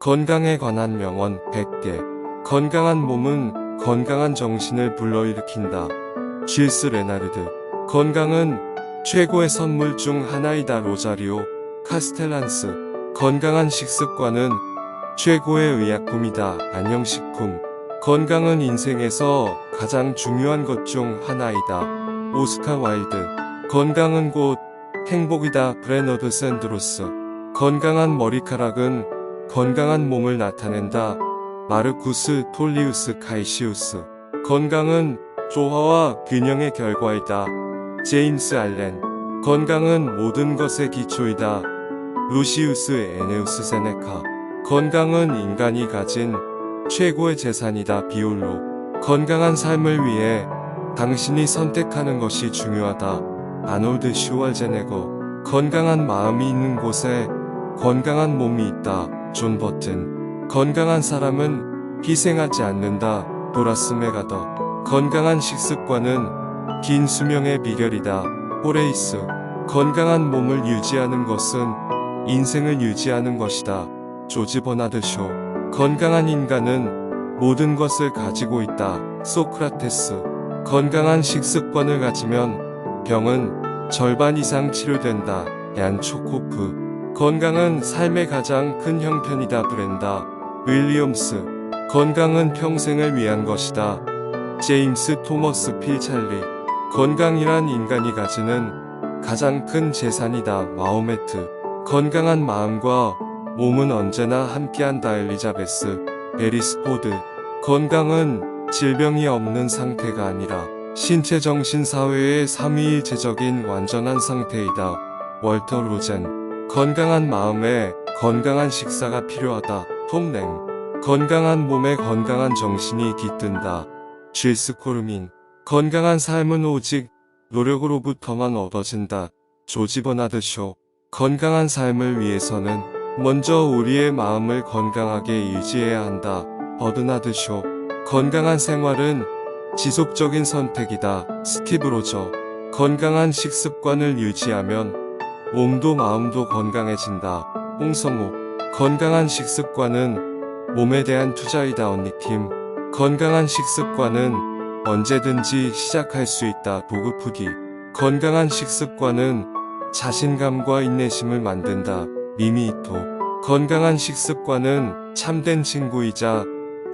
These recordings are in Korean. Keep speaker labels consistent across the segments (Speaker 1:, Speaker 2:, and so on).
Speaker 1: 건강에 관한 명언 100개. 건강한 몸은 건강한 정신을 불러일으킨다. 질스 레나르드. 건강은 최고의 선물 중 하나이다. 로자리오 카스텔란스. 건강한 식습관은 최고의 의약품이다. 안녕식품. 건강은 인생에서 가장 중요한 것 중 하나이다. 오스카 와일드. 건강은 곧 행복이다. 브레너드 샌드로스. 건강한 머리카락은 건강한 몸을 나타낸다. 마르쿠스 톨리우스 카이시우스. 건강은 조화와 균형의 결과이다. 제임스 알렌. 건강은 모든 것의 기초이다. 루시우스 에네우스 세네카. 건강은 인간이 가진 최고의 재산이다. 비올로. 건강한 삶을 위해 당신이 선택하는 것이 중요하다. 아놀드 슈왈제네거. 건강한 마음이 있는 곳에 건강한 몸이 있다. 존 버튼. 건강한 사람은 희생하지 않는다. 도라스 메가더. 건강한 식습관은 긴 수명의 비결이다. 호레이스. 건강한 몸을 유지하는 것은 인생을 유지하는 것이다. 조지 버나드 쇼. 건강한 인간은 모든 것을 가지고 있다. 소크라테스. 건강한 식습관을 가지면 병은 절반 이상 치료된다. 얀 초코프. 건강은 삶의 가장 큰 형편이다. 브렌다. 윌리엄스. 건강은 평생을 위한 것이다. 제임스 토머스 필찰리. 건강이란 인간이 가지는 가장 큰 재산이다. 마호메트. 건강한 마음과 몸은 언제나 함께한다. 엘리자베스. 베리스포드. 건강은 질병이 없는 상태가 아니라 신체 정신 사회의 삼위일체적인 완전한 상태이다. 월터 로젠. 건강한 마음에 건강한 식사가 필요하다. 톰냉. 건강한 몸에 건강한 정신이 깃든다. 쥐스 코르민. 건강한 삶은 오직 노력으로부터만 얻어진다. 조지 버나드 쇼. 건강한 삶을 위해서는 먼저 우리의 마음을 건강하게 유지해야 한다. 버드나드 쇼. 건강한 생활은 지속적인 선택이다. 스티브 로저. 건강한 식습관을 유지하면 몸도 마음도 건강해진다. 홍성욱. 건강한 식습관은 몸에 대한 투자이다. 언니팀. 건강한 식습관은 언제든지 시작할 수 있다. 보급후기. 건강한 식습관은 자신감과 인내심을 만든다. 미미이토. 건강한 식습관은 참된 친구이자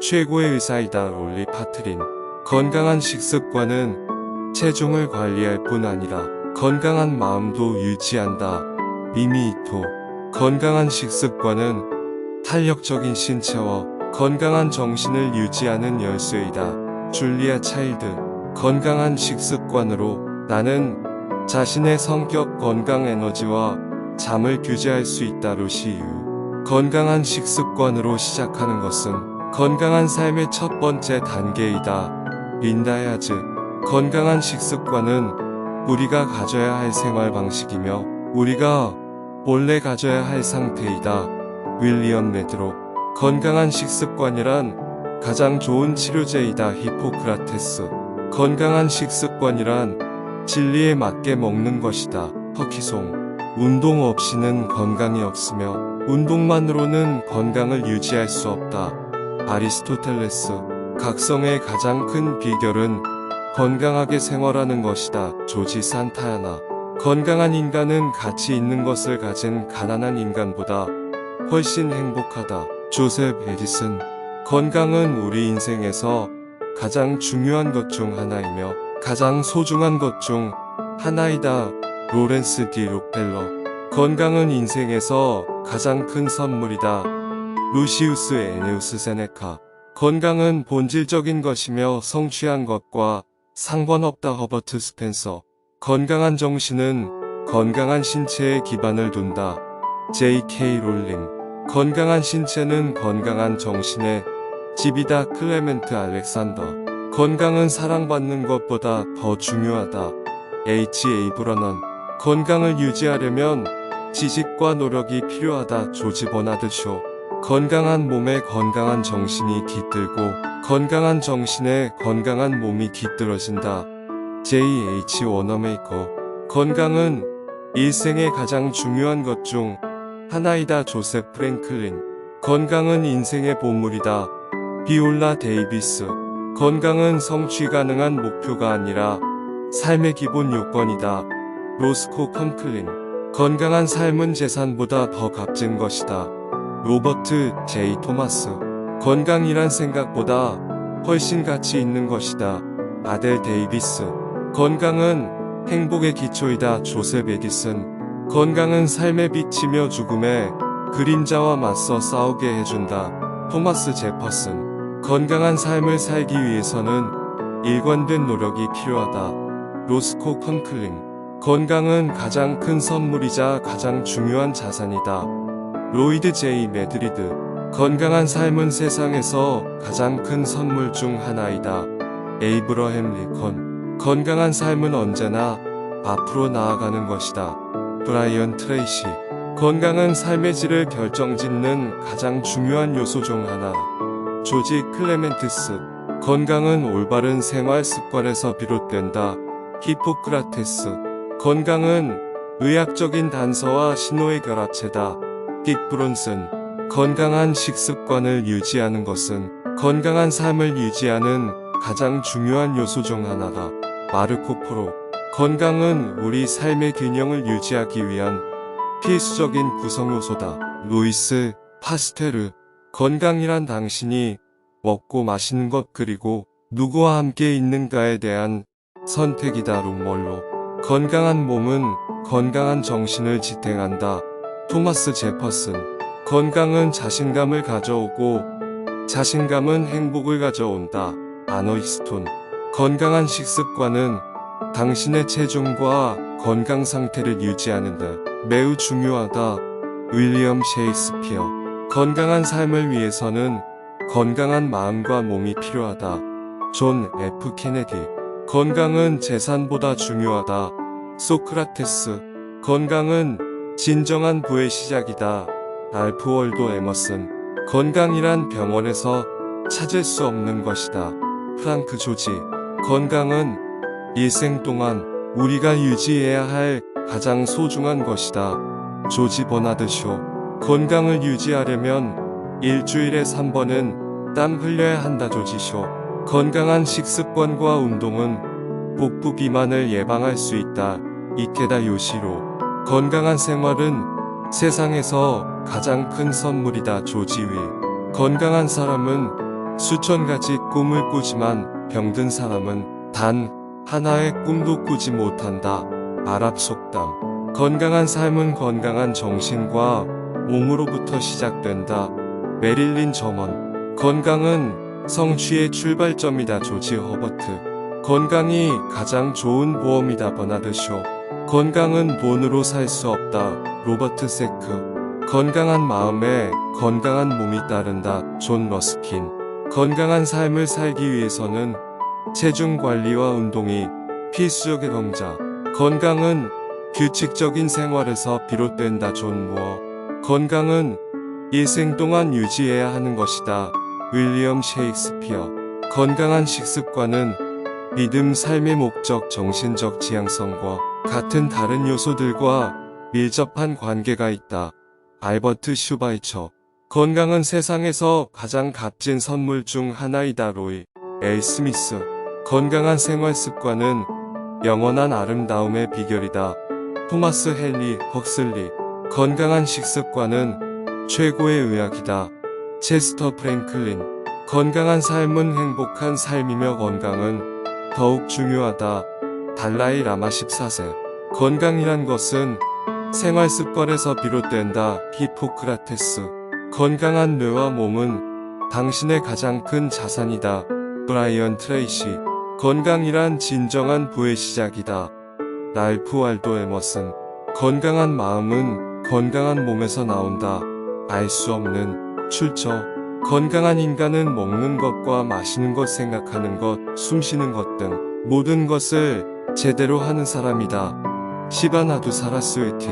Speaker 1: 최고의 의사이다. 롤리 파트린. 건강한 식습관은 체중을 관리할 뿐 아니라 건강한 마음도 유지한다. 미미이토. 건강한 식습관은 탄력적인 신체와 건강한 정신을 유지하는 열쇠이다. 줄리아 차일드. 건강한 식습관으로 나는 자신의 성격 건강 에너지와 잠을 규제할 수 있다. 루시유. 건강한 식습관으로 시작하는 것은 건강한 삶의 첫 번째 단계이다. 린다야즈. 건강한 식습관은 우리가 가져야 할 생활 방식이며 우리가 본래 가져야 할 상태이다. 윌리엄 레드로. 건강한 식습관이란 가장 좋은 치료제이다. 히포크라테스. 건강한 식습관이란 진리에 맞게 먹는 것이다. 터키송. 운동 없이는 건강이 없으며 운동만으로는 건강을 유지할 수 없다. 아리스토텔레스. 각성의 가장 큰 비결은 건강하게 생활하는 것이다. 조지 산타야나. 건강한 인간은 가치 있는 것을 가진 가난한 인간보다 훨씬 행복하다. 조셉 에디슨. 건강은 우리 인생에서 가장 중요한 것 중 하나이며 가장 소중한 것 중 하나이다. 로렌스 디 록펠러. 건강은 인생에서 가장 큰 선물이다. 루시우스 에네우스 세네카. 건강은 본질적인 것이며 성취한 것과 상관없다. 허버트 스펜서. 건강한 정신은 건강한 신체에 기반을 둔다. J.K. 롤링. 건강한 신체는 건강한 정신의 집이다. 클레멘트 알렉산더. 건강은 사랑받는 것보다 더 중요하다. H.A. 브러넌. 건강을 유지하려면 지식과 노력이 필요하다. 조지 버나드 쇼. 건강한 몸에 건강한 정신이 깃들고 건강한 정신에 건강한 몸이 깃들어진다. J.H. 워너메이커. 건강은 일생의 가장 중요한 것 중 하나이다. 조셉 프랭클린. 건강은 인생의 보물이다. 비올라 데이비스. 건강은 성취 가능한 목표가 아니라 삶의 기본 요건이다. 로스코 컴클린. 건강한 삶은 재산보다 더 값진 것이다. 로버트 제이 토마스. 건강이란 생각보다 훨씬 가치 있는 것이다. 아델 데이비스. 건강은 행복의 기초이다. 조셉 에디슨. 건강은 삶의 빛이며 죽음의 그림자와 맞서 싸우게 해준다. 토마스 제퍼슨. 건강한 삶을 살기 위해서는 일관된 노력이 필요하다. 로스코 컨클링. 건강은 가장 큰 선물이자 가장 중요한 자산이다. 로이드 제이 매드리드. 건강한 삶은 세상에서 가장 큰 선물 중 하나이다. 에이브러햄 리컨. 건강한 삶은 언제나 앞으로 나아가는 것이다. 브라이언 트레이시. 건강은 삶의 질을 결정짓는 가장 중요한 요소 중 하나. 조지 클레멘티스. 건강은 올바른 생활 습관에서 비롯된다. 히포크라테스. 건강은 의학적인 단서와 신호의 결합체다. 픽 브론슨. 건강한 식습관을 유지하는 것은 건강한 삶을 유지하는 가장 중요한 요소 중 하나다. 마르코 포로. 건강은 우리 삶의 균형을 유지하기 위한 필수적인 구성 요소다. 루이스 파스테르. 건강이란 당신이 먹고 마시는 것 그리고 누구와 함께 있는가에 대한 선택이다. 룸멀로. 건강한 몸은 건강한 정신을 지탱한다. 토마스 제퍼슨. 건강은 자신감을 가져오고 자신감은 행복을 가져온다. 아노이스톤. 건강한 식습관은 당신의 체중과 건강 상태를 유지하는 데 매우 중요하다. 윌리엄 셰익스피어. 건강한 삶을 위해서는 건강한 마음과 몸이 필요하다. 존 F. 케네디. 건강은 재산보다 중요하다. 소크라테스. 건강은 진정한 부의 시작이다. 알프 월도 에머슨. 건강이란 병원에서 찾을 수 없는 것이다. 프랑크 조지. 건강은 일생 동안 우리가 유지해야 할 가장 소중한 것이다. 조지 버나드 쇼. 건강을 유지하려면 일주일에 3번은 땀 흘려야 한다. 조지 쇼. 건강한 식습관과 운동은 복부 비만을 예방할 수 있다. 이케다 요시로. 건강한 생활은 세상에서 가장 큰 선물이다. 조지윌. 건강한 사람은 수천 가지 꿈을 꾸지만 병든 사람은 단 하나의 꿈도 꾸지 못한다. 아랍 속담. 건강한 삶은 건강한 정신과 몸으로부터 시작된다. 메릴린 정원. 건강은 성취의 출발점이다. 조지 허버트. 건강이 가장 좋은 보험이다. 버나드 쇼. 건강은 돈으로 살 수 없다. 로버트 세크. 건강한 마음에 건강한 몸이 따른다. 존 러스킨. 건강한 삶을 살기 위해서는 체중 관리와 운동이 필수적인 동자. 건강은 규칙적인 생활에서 비롯된다. 존 무어. 건강은 일생 동안 유지해야 하는 것이다. 윌리엄 셰익스피어. 건강한 식습관은 믿음, 삶의 목적, 정신적 지향성과 같은 다른 요소들과 밀접한 관계가 있다. 알버트 슈바이처. 건강은 세상에서 가장 값진 선물 중 하나이다. 로이. 엘 스미스. 건강한 생활 습관은 영원한 아름다움의 비결이다. 토마스 헨리 헉슬리. 건강한 식습관은 최고의 의학이다. 체스터 프랭클린. 건강한 삶은 행복한 삶이며 건강은 더욱 중요하다. 달라이 라마 14세. 건강이란 것은 생활 습관에서 비롯된다. 히포크라테스. 건강한 뇌와 몸은 당신의 가장 큰 자산이다. 브라이언 트레이시. 건강이란 진정한 부의 시작이다. 랄프 waldo 에머슨. 건강한 마음은 건강한 몸에서 나온다. 알 수 없는 출처. 건강한 인간은 먹는 것과 마시는 것, 생각하는 것, 숨 쉬는 것 등 모든 것을 제대로 하는 사람이다. 시바나두 사라스웨티.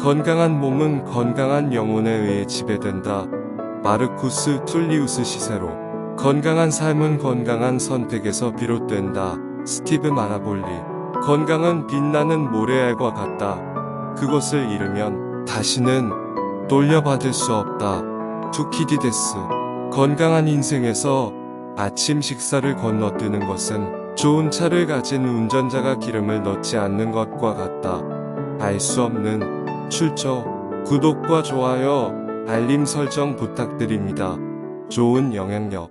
Speaker 1: 건강한 몸은 건강한 영혼에 의해 지배된다. 마르쿠스 툴리우스 시세로. 건강한 삶은 건강한 선택에서 비롯된다. 스티브 마라볼리. 건강은 빛나는 모래알과 같다. 그것을 잃으면 다시는 돌려받을 수 없다. 투키디 데스. 건강한 인생에서 아침 식사를 건너뛰는 것은 좋은 차를 가진 운전자가 기름을 넣지 않는 것과 같다. 알 수 없는 출처. 구독과 좋아요, 알림 설정 부탁드립니다. 좋은 영향력.